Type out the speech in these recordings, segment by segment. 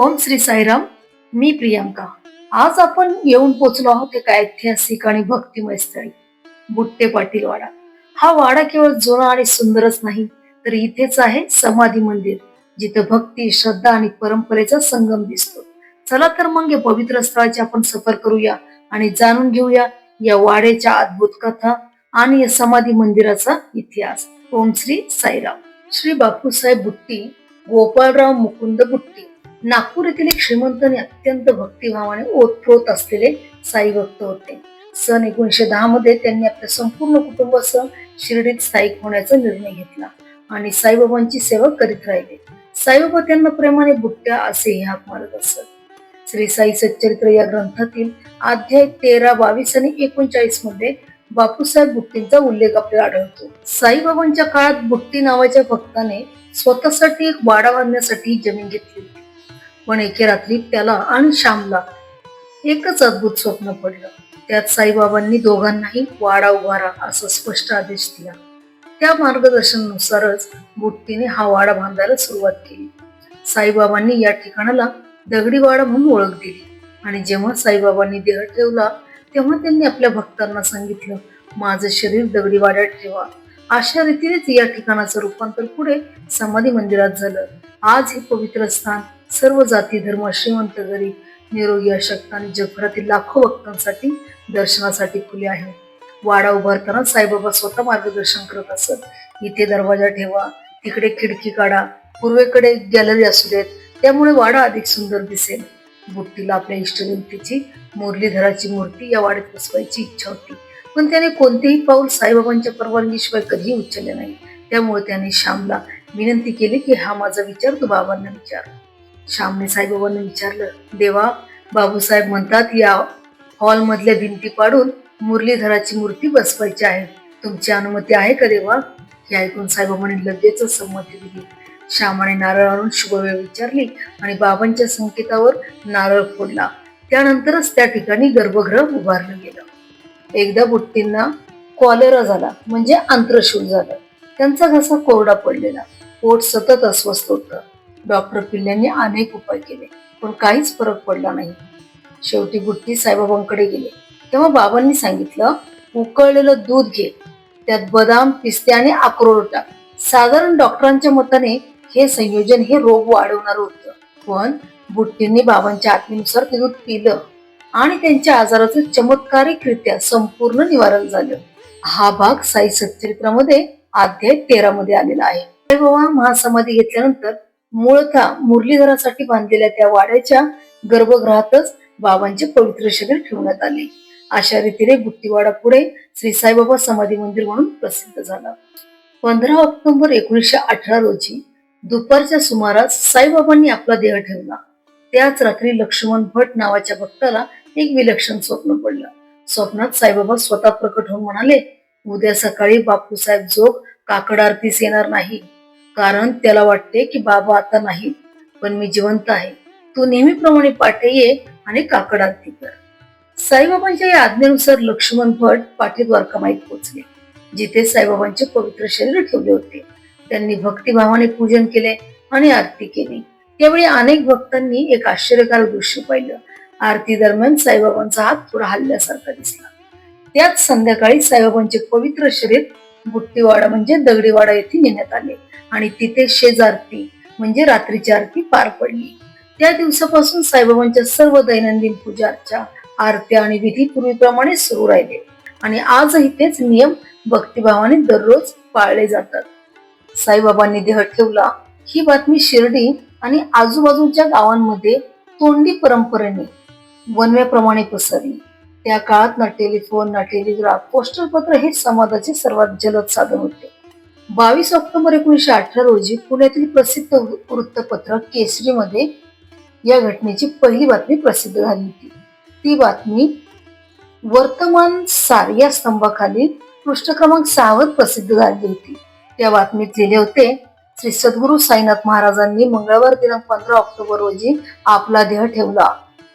ओम श्री साईराम. मी प्रियांका. आज आपण येऊन पोचलो आहोत एका ऐतिहासिक आणि भक्तिमय स्थळी बुट्टे पाटील वाडा हा वाडा केवळ जुना आणि सुंदरच नाही तर इथेच आहे समाधी मंदिर जिथे भक्ती श्रद्धा आणि परंपरेचा संगम दिसतो. चला तर मग या पवित्र स्थळाची आपण सफर करूया आणि जाणून घेऊया या वाड्याच्या अद्भुत कथा आणि या समाधी मंदिराचा इतिहास. ओम श्री साईराम. श्री बापूसाहेब बुट्टी गोपाळराव मुकुंद बुट्टी. नागपूर येथील एक श्रीमंत आणि अत्यंत भक्तिभावाने ओतप्रोत असलेले साई भक्त होते. सन एकोणीशे दहा मध्ये त्यांनी आपल्या संपूर्ण कुटुंबासह शिर्डीत स्थायिक होण्याचा निर्णय घेतला आणि साईबाबांची सेवा करीत राहिले. साईबाबा त्यांना प्रेमाने बुट्ट्या असेही हाक मारत असत. श्री साई सच्चरित्र या ग्रंथातील अध्याय तेरा बावीस आणि एकोणचाळीसमध्ये बापूसाहेब बुट्टींचा उल्लेख आपल्याला आढळतो. साईबाबांच्या काळात बुट्टी नावाच्या भक्ताने स्वतःसाठी एक वाडा बांधण्यासाठी जमीन घेतली होती. पण एके रात्री त्याला आणि श्यामला एकच अद्भुत स्वप्न पडलं. त्यात साईबाबांनी दोघांनाही वाडा उभारा असा स्पष्ट आदेश दिला. त्या मार्गदर्शनानुसारच बुट्टीने हा वाडा बांधायला सुरुवात केली. साईबाबांनी या ठिकाणाला दगडी वाडा म्हणून ओळख दिली आणि जेव्हा साईबाबांनी देह ठेवला तेव्हा त्यांनी आपल्या भक्तांना सांगितलं माझं शरीर दगडी वाड्यात ठेवा. अशा रीतीनेच या ठिकाणाचं रूपांतर पुढे समाधी मंदिरात झालं. आज हे पवित्र स्थान सर्व जाती धर्म श्रीमंत गरीब निरोगी अशक्त आणि जगभरातील लाखो भक्तांसाठी दर्शनासाठी खुले आहे. वाडा उभारताना साईबाबा स्वतः मार्गदर्शन करत असत. इथे दरवाजा ठेवा तिकडे खिडकी काढा पूर्वेकडे गॅलरी असू देत त्यामुळे वाडा अधिक सुंदर दिसेल. बुट्टीला आपल्या इष्टदेवतेची मुरलीधराची मूर्ती या वाड्यात बसवायची इच्छा होती. पण त्याने कोणतेही पाऊल साईबाबांच्या परवानगीशिवाय कधीही उचलले नाही. त्यामुळे त्याने श्यामला विनंती केली की हा माझा विचार तू बाबांना विचार. श्यामने साईबाबांना विचारलं देवा बाबूसाहेब म्हणतात या हॉल मधल्या भिंती पाडून मुरलीधराची मूर्ती बसवायची आहे. तुमची अनुमती आहे का देवा? हे ऐकून साईबाबांनी लगेचच संमती दिली. श्यामाने नारळ आणून शुभवेळ विचारली आणि बाबांच्या संकेतावर नारळ फोडला. त्यानंतरच त्या ठिकाणी गर्भगृह उभारलं गेलं. एकदा बुट्टींना कॉलेरा झाला म्हणजे आंत्रशूल झालं. त्यांचा घसा कोरडा पडलेला. पोट सतत अस्वस्थ होतं. डॉक्टर पिल्ल्यांनी अनेक उपाय केले पण काहीच फरक पडला नाही. शेवटी गुट्टी साईबाबांकडे गेले. तेव्हा बाबांनी सांगितलं उकळलेलं दूध घे. त्यात बदाम पिस्ते आणि अक्रोड टाक. साधारण डॉक्टरांच्या मताने हे संयोजन हे रोग वाढवणार होतं. पण बुट्टींनी बाबांच्या आत्मीनुसार ते दूध पिलं आणि त्यांच्या आजाराचं चमत्कारिकरित्या संपूर्ण निवारण झालं. हा भाग साई सच्चरित्रामध्ये अध्याय तेरा मध्ये आलेला आहे. महासमाधी घेतल्यानंतर मूळतः मुरलीधरासाठी बांधलेल्या त्या वाड्याच्या गर्भगृहातच बाबांचे पवित्र शरीर ठेवण्यात आले. अशा रीतीने बुट्टीवाडा पुढे श्री साईबाबा समाधी मंदिर म्हणून प्रसिद्ध झाला. पंधरा ऑक्टोबर एकोणीसशे अठरा रोजी दुपारच्या सुमारास साईबाबांनी आपला देह ठेवला. त्याच रात्री लक्ष्मण भट नावाच्या भक्ताला एक विलक्षण स्वप्न पडलं. स्वप्नात साईबाबा स्वतः प्रकट होऊन म्हणाले उद्या सकाळी बापूसाहेब जोग काकड आरतीस येणार नाही. कारण त्याला वाटते की बाबा आता नाही पण मी जिवंत आहे. तू नेहमीप्रमाणे पाठे ये आणि काकड आरती कर. साईबाबांच्या या आज्ञेनुसार लक्ष्मण भट पाठी द्वारकामाईत पोहोचले जिथे साईबाबांचे पवित्र शरीर ठेवले होते. त्यांनी भक्तिभावाने पूजन केले आणि आरती केली. त्यावेळी अनेक भक्तांनी एक आश्चर्यकारक दृश्य पाहिलं. आरती दरम्यान साईबाबांचा हात थोडा हल्ल्यासारखा दिसला. त्याच संध्याकाळी साईबाबांचे पवित्र शरीर बुट्टीवाडा म्हणजे दगडीवाडा येथे नेण्यात आले. आणि तिथे शेजारती म्हणजे रात्रीची आरती पार पडली. त्या दिवसापासून साईबाबांच्या सर्व दैनंदिन पूजा आरत्या आणि विधी पूर्वीप्रमाणे सुरू राहिले. आणि आजही तेच नियम भक्तिभावाने दररोज पाळले जातात. साईबाबांनी देह ठेवला. ही बातमी शिर्डी आणि आजूबाजूच्या गावांमध्ये तोंडी परंपरेने वनव्याप्रमाणे पसरली. त्या काळात ना टेलिफोन ना टेलिग्राफ पोस्टल पत्र हे समाजाचे सर्वात जलद साधन होते. बावीस ऑक्टोबर एकोणीसशे अठरा रोजी पुण्यातील प्रसिद्ध वृत्तपत्र केसरीमध्ये या घटनेची पहिली बातमी प्रसिद्ध झाली होती. ती बातमी वर्तमान सार या स्तंभाखाली पृष्ठ क्रमांक सहावर प्रसिद्ध झाली होती. त्या बातमीत लिहिले होते श्री सद्गुरू साईनाथ महाराजांनी मंगळवार दिनांक पंधरा ऑक्टोबर रोजी आपला देह ठेवला.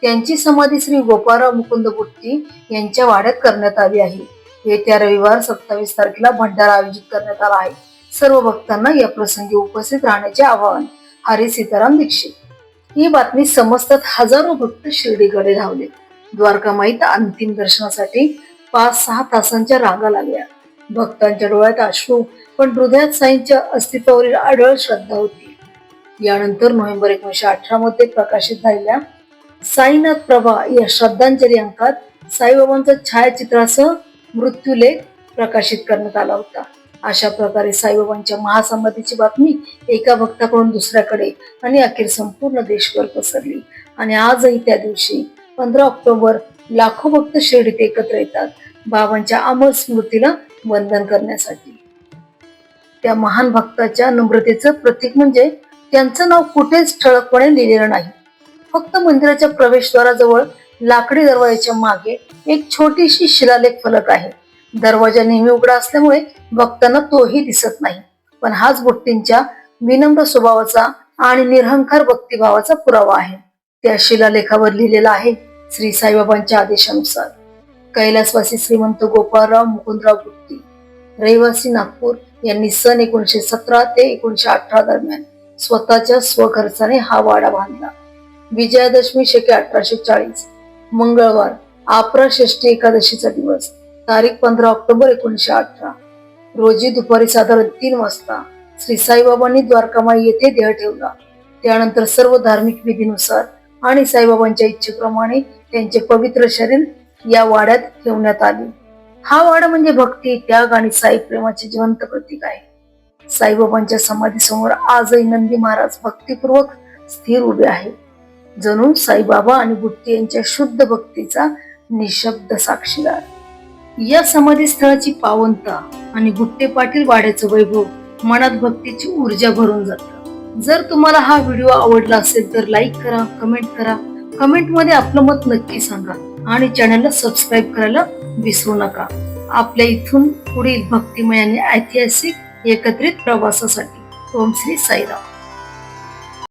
त्यांची समाधी श्री गोपाळराव मुकुंद बुट्टी यांच्या वाड्यात करण्यात आली आहे. येत्या रविवार सत्तावीस तारखेला भंडारा आयोजित करण्यात आला आहे. सर्व भक्तांना या प्रसंगी उपस्थित राहण्याचे आवाहन हरी सीताराम दीक्षित. ही बातमी समजतात हजारो भक्त शिर्डीकडे धावले. द्वारकामाईत अंतिम दर्शनासाठी पाच सहा तासांच्या रांगा लागल्या. भक्तांच्या डोळ्यात अश्रू पण हृदयात साईंच्या अस्तित्वावरील आढळ श्रद्धा होती. यानंतर नोव्हेंबर एकोणीशे अठरा मध्ये प्रकाशित झालेल्या साईनाथ प्रभा या श्रद्धांजली अंकात साईबाबांचा छायाचित्रासह मृत्यूलेख प्रकाशित करण्यात आला होता. अशा प्रकारे साईबाबांच्या महासमाधीची बातमी एका भक्ताकडून दुसऱ्याकडे आणि अखेर संपूर्ण देशभर पसरली. आणि आजही त्या दिवशी पंधरा ऑक्टोबर लाखो भक्त शिर्डीत एकत्र येतात बाबांच्या अमर स्मृतीला वंदन करण्यासाठी. त्या महान भक्ताच्या नम्रतेचं प्रतीक म्हणजे त्यांचं नाव कुठेच ठळकपणे लिहिलेलं नाही. फक्त मंदिराच्या प्रवेशद्वाराजवळ लाकडी दरवाजाच्या मागे एक छोटीशी शिलालेख फलक आहे. दरवाजा नेहमी उघडा असल्यामुळे भक्तांना तोही दिसत नाही. पण हाच बुट्टींच्या विनम्र स्वभावाचा आणि निरहंकार भक्तिभावाचा पुरावा आहे. त्या शिलालेखावर लिहिलेला आहे श्री साईबाबांच्या आदेशानुसार कैलासवासी श्रीमंत गोपाळराव मुकुंदराव गुप्ती रहिवासी नागपूर यांनी सन एकोणीशे सतरा ते एकोणीशे अठरा दरम्यान स्वतःच्या स्वखर्चाने हा वाडा बांधला. विजयादशमी शके अठराशे चाळीस. मंगळवार आपरा षष्टी एकादशीचा दिवस तारीख पंधरा ऑक्टोबर एकोणीशे अठरा. रोजी दुपारी साधारण तीन वाजता श्री साईबाबांनी द्वारकामाई येथे देह ठेवला. त्यानंतर सर्व धार्मिक विधीनुसार आणि साईबाबांच्या इच्छेप्रमाणे त्यांचे पवित्र शरीर या वाड्यात ठेवण्यात आले. हा वाडा म्हणजे भक्ती त्याग आणि साई प्रेमाचे जिवंत प्रतीक आहे. साईबाबांच्या समाधीसमोर आजही नंदी महाराज भक्तीपूर्वक स्थिर उभे आहे जणू साईबाबा आणि बुट्टे यांच्या शुद्ध भक्तीचा निशब्द साक्षीदार. या समाधी स्थळाची पावनता आणि गुट्टे पाटील वाड्याचं वैभव मनात भक्तीची ऊर्जा भरून जात. जर तुम्हाला हा व्हिडिओ आवडला असेल तर लाईक करा कमेंट करा. कमेंटमध्ये आपलं मत नक्की सांगा आणि चॅनलला सबस्क्राईब करायला विसरू नका. आपल्या इथून पुढील भक्तिमय आणि ऐतिहासिक एकत्रित प्रवासासाठी ओम श्री साईराम.